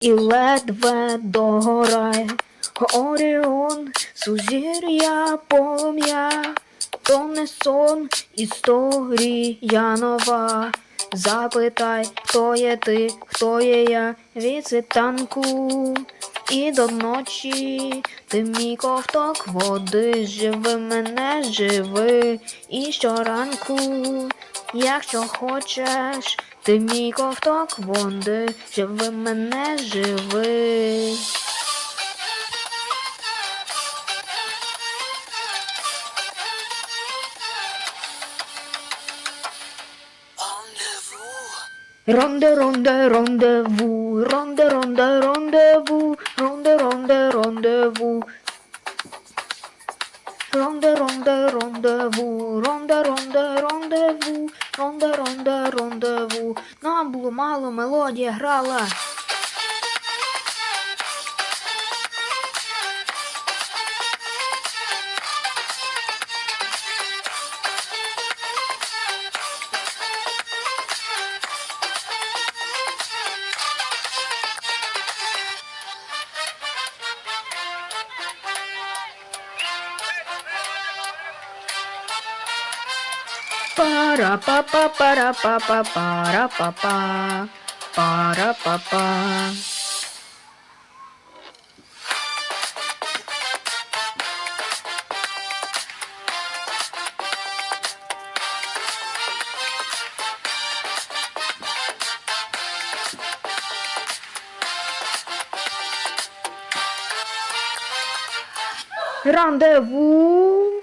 і ледве догорає. Оріон, сузір'я полум'я, то не сон, історія нова. Запитай, хто є ти, хто є я від світанку і до ночі. Ти мій ковток води, живи мене, живи і щоранку, якщо хочеш, ти мій ковток води, живи мене, живи. Ронде, ронде, рондеву, ронде, ронде, рондеву, ронде, ронде, рондеву. Ронде, ronde, рондеву, ронде, ронде, рондеву, ронде, ронде, рондеву. Нам було мало, мелодія грала. Para pa pa para pa pa para pa pa para pa pa. Rendezvous